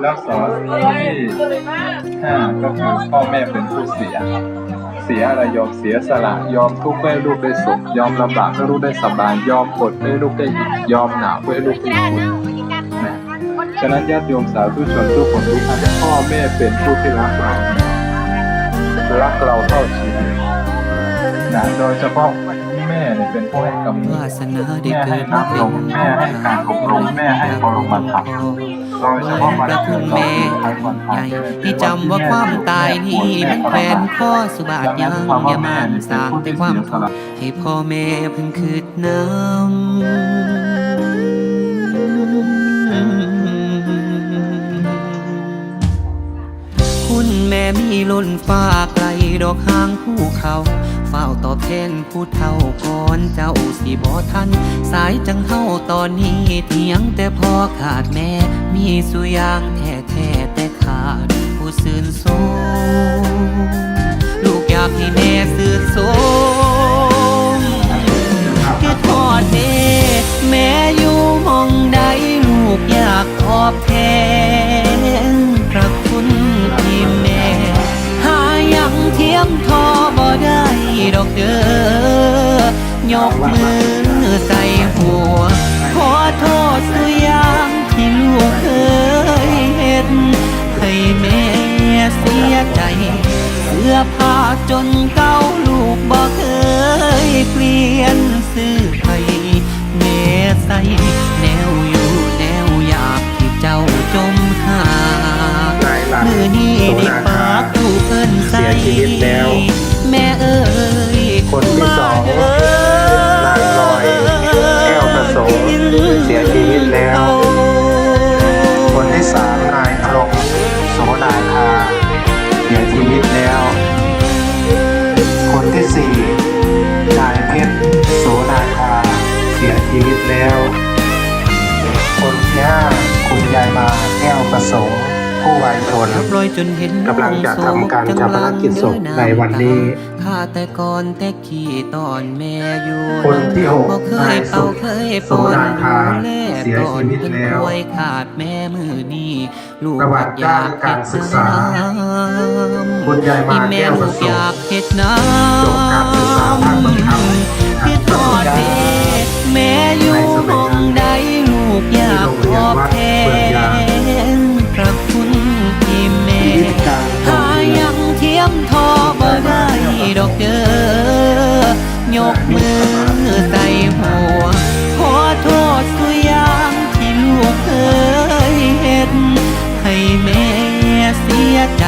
แล้วสอนที่ห้าก็คือพ่อแม่เป็นผู้เสีย เสียอะไรยอมเสียสละยอมทุกข์เพื่อให้ลูกได้สุขยอมลำบากเพื่อลูกได้สบายยอมอดเพื่อให้ลูกได้ยอมหนาวเพื่อให้ลูกได้อุ่นนะฉะนั้นญาติโยมสาธุชนทุกคนทุกท่านพ่อแม่เป็นผู้ที่รักเรารักเราเท่าชีวิตนะโดยเฉพาะ แม่เนี่ยเป็นผู้ให้กำเนิวาดสนาได้แม่เกิให้ดมาเป็นน้ำนมแม่ให้การอบรมแม่ให้บรมธรรมโดยเฉพาะวันพระเกิคุดณเราแม่ใช้วันใหพระญ่ที่จำว่าความตายนี่มันแขวนข้อสุบาทยังอย่ามานสร้างแต่ความทุกข์ให้พ่อแม่เพิ่งคืดน้ำ คุณแม่มีล้นฟ้าไกลดอกหางภูเขาเฝ้าตอบแทนผู้เฒ่าก่อนเจ้าสิบ่ทัน สายจังเฮาตอนนี้เถียงแต่พอขาดแม่ มีสุยางแท้แท้แต่ขาด ผู้สื่นโสม มือใส่หัว ขอโทษสุอยางที่ลูกเคยเห็น ให้แม่เสียใจ เสื้อผ้าจนเก่าลูกบ่เคยเปลี่ยนซื้อให้แม่ใส่แนวอยู่แนวอยากที่เจ้าจมหายหลังมือนี้ได้ปากถูกเอิ้นใส่ แล้ว คนที่ห้าคุณยายมาแก้วประสงค์ ผู้วายชนรับรอยจนเห็นกำลังจะทำการชาปนกิจศพในวันนี้ข้าแต่ก่อนแต่ขี่ตอนแม่อยู่คนที่หกบ่เคยเป่าเคยปอนโสดาคาดูแลเสียชีวิตแล้วป่วยขาดแม่มือนี้ลูกประวัติด้านการศึกษาคุณยายมาที่แม่แก้วปลูระกสองยากค์เฮ็ดน้จบการศึกษาภาคบังคับำคือทอดเด ดอกเด้อยกมือใส่หัว ขอโทษสุอยางที่ลูกเคยเห็น ให้แม่เสียใจ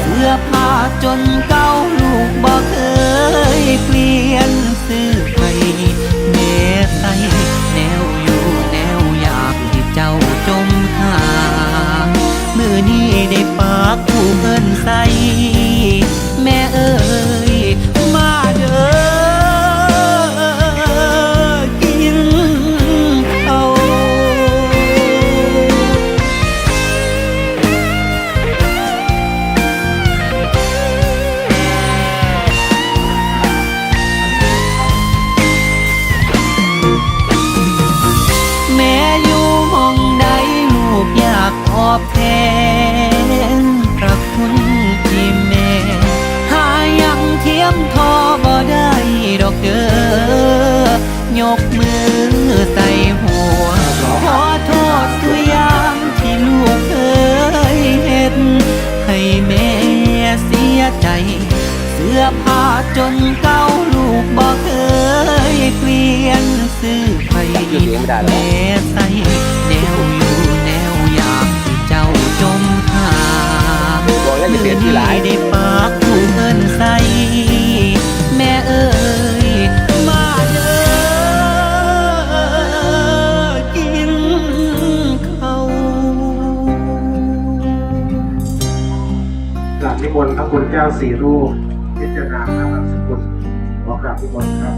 เสื้อผ้าจนเก่าลูกบ่เคยเปลี่ยนซื้อให้แม่ใส่แนวอยู่แนวอยากที่เจ้าจมหามือนี้ได้ปากผู้เพิ่นใส่แม่เอ้ เสื้อผ้าจนเก่าลูกบ่เคยเปลี่ยนซื้อให้แม่ใส่แนวอยู่แนวอยากเจ้าจมหาบอกแล้วจะเสียที่หลายได้ปากผู้เงินใส่แม่เอ้ยมาเด้อกินข้ากราบนิมนต์พระคุณเจ้าสี่รูป พิจารณาพระนามสกุลขอกราบทุกคนครับ